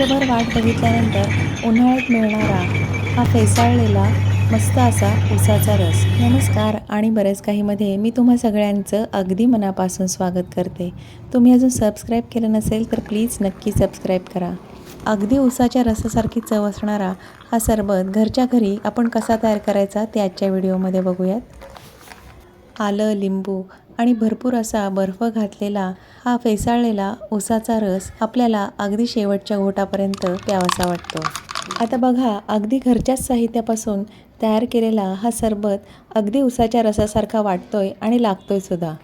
वर्षभर वाट बघितल्यानंतर उन्हाळ्यात मिळणारा हा फेसाळलेला मस्त असा उसाचा रस. नमस्कार आणि बरेच काहीमध्ये मी तुम्हा सगळ्यांचं अगदी मनापासून स्वागत करते. तुम्ही अजून सबस्क्राईब केलं नसेल तर प्लीज नक्की सबस्क्राईब करा. अगदी उसाच्या रसासारखी चव असणारा हा सरबत घरच्या घरी आपण कसा तयार करायचा ते आजच्या व्हिडिओमध्ये बघूयात. आलं लिंबू आणि भरपूर असा बर्फ घातलेला हा फेसाळलेला उसाचा रस आपल्याला अगदी शेवटच्या घोटापर्यंत प्यावासा वाटतो. आता बघा अगदी घरच्याच साहित्यापासून तयार केलेला हा सरबत अगदी उसाच्या रसासारखा वाटतोय आणि लागतोय सुद्धा.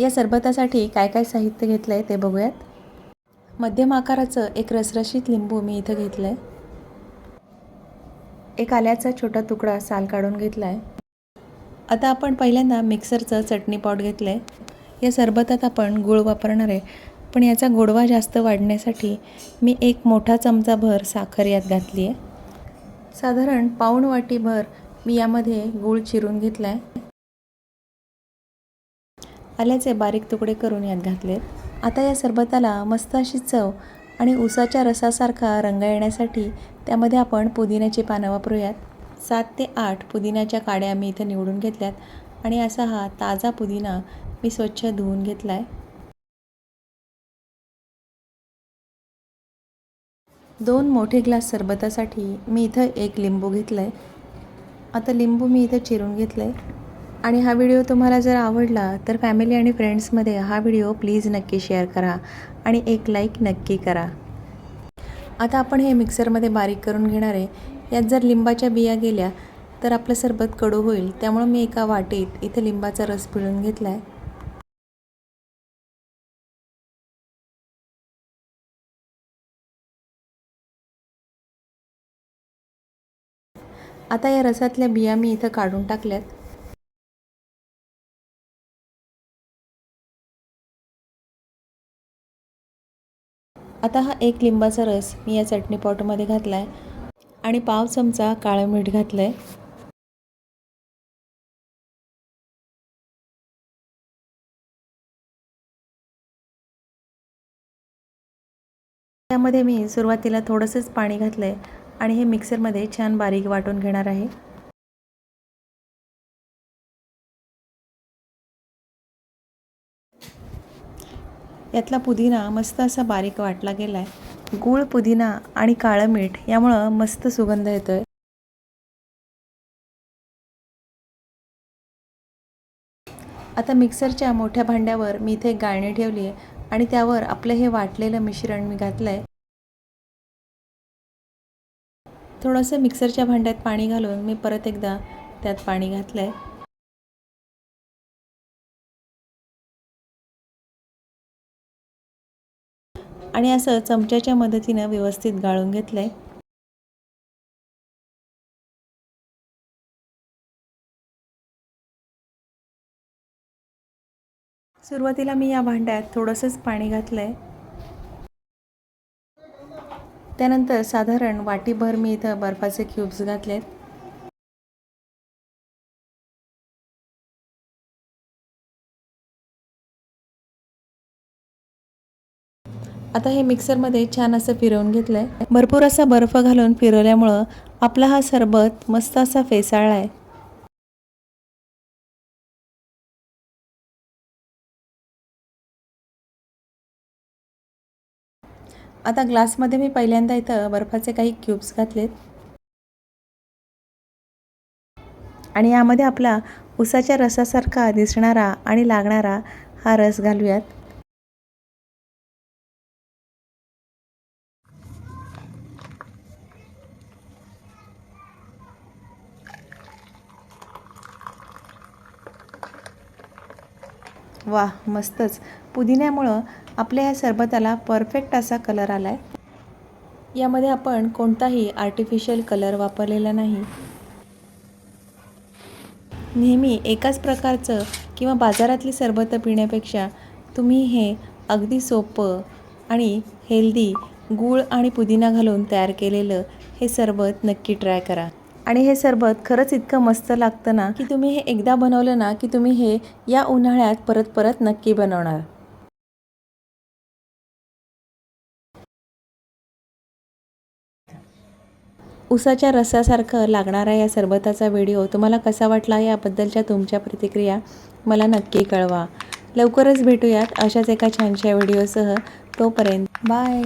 या सरबतासाठी काय काय साहित्य घेतलं आहे ते बघूयात. मध्यम आकाराचं एक रसरशीत लिंबू मी इथं घेतलं आहे एक आल्याचा छोटा तुकडा साल काढून घेतला आहे आता आपण पहिल्यांदा मिक्सरचं चटणी पॉट घेतलं आहे. या सरबतात आपण गूळ वापरणार आहे. पण याचा गोडवा जास्त वाढण्यासाठी मी एक मोठा चमचाभर साखर यात घातली आहे. साधारण पाऊण वाटीभर मी यामध्ये गूळ चिरून घेतला आहे. आल्याचे बारीक तुकडे करून यात घातले आता या सरबताला मस्त अशी चव आणि उसाच्या रसासारखा रंग येण्यासाठी त्यामध्ये आपण पुदिन्याची पानं वापरूयात. सात ते आठ पुदिन्याच्या काड्या मी इथं निवडून घेतल्यात आणि असा हा ताजा पुदिना मी स्वच्छ धुवून घेतला आहे दोन मोठे ग्लास सरबतासाठी मी इथं एक लिंबू घेतलं आहे आता लिंबू मी इथं चिरून घेतलं आहे आणि हा व्हिडिओ तुम्हाला जर आवडला तर फॅमिली आणि फ्रेंड्समध्ये हा व्हिडिओ प्लीज नक्की शेअर करा आणि एक लाईक नक्की करा. आता आपण हे मिक्सरमध्ये बारीक करून घेणार आहे. यात जर लिंबाच्या बिया गेल्या तर आपलं सरबत कडू होईल. त्यामुळं मी एका वाटीत इथे लिंबाचा रस पिळून घेतला आहे आता या रसातल्या बिया मी इथं काढून टाकल्यात. आता हा एक लिंबाचा रस मी या चटणी पॉटमध्ये घातला आहे आणि पाव चमचा काळं मीठ घातलं आहे त्यामध्ये मी सुरुवातीला थोडंसंच पाणी घातलं आहे आणि हे मिक्सरमध्ये छान बारीक वाटून घेणार आहे. यातला पुदिना मस्त असा बारीक वाटला गेला आहे गूळ पुदिना आणि काळं मीठ यामुळं मस्त सुगंध येतो आहे आता मिक्सरच्या मोठ्या भांड्यावर मी इथे गाळणी ठेवली आहे आणि त्यावर आपलं हे वाटलेलं मिश्रण मी घातलं आहे थोडंसं मिक्सरच्या भांड्यात पाणी घालून मी परत एकदा त्यात पाणी घातलं आहे आणि असं चमच्याच्या मदतीनं व्यवस्थित गाळून घेतलं आहे सुरुवातीला मी या भांड्यात थोडंसंच पाणी घातलं आहे त्यानंतर साधारण वाटीभर मी इथं बर्फाचे क्यूब्स घातलेत. आता हे मिक्सरमध्ये छान असं फिरवून घेतलं आहे भरपूर असा बर्फ घालून फिरवल्यामुळं आपला हा सरबत मस्त असा फेसाळला आहे आता ग्लासमध्ये मी पहिल्यांदा इथं बर्फाचे काही क्यूब्स घातलेत. आणि यामध्ये आपला उसाच्या रसासारखा दिसणारा आणि लागणारा हा रस घालूयात. वा मस्तच. पुदिन्यामुळं आपल्या या सरबताला परफेक्ट असा कलर आला आहे यामध्ये आपण कोणताही आर्टिफिशियल कलर वापरलेला नाही. नेहमी एकाच प्रकारचं किंवा बाजारातली सरबतं पिण्यापेक्षा तुम्ही हे अगदी सोपं आणि हेल्दी गूळ आणि पुदिना घालून तयार केलेलं हे सरबत नक्की ट्राय करा. आणि हे सरबत खरंच इतकं मस्त लागतं ना की तुम्ही हे एकदा बनवलं ना की तुम्ही हे या उन्हाळ्यात परत परत नक्की बनवणार. उसाच्या रसासारखं लागणारा या सरबताचा व्हिडिओ तुम्हाला कसा वाटला याबद्दलच्या तुमच्या प्रतिक्रिया मला नक्की कळवा. लवकरच भेटूयात अशाच एका छानशा व्हिडिओसह. तोपर्यंत बाय!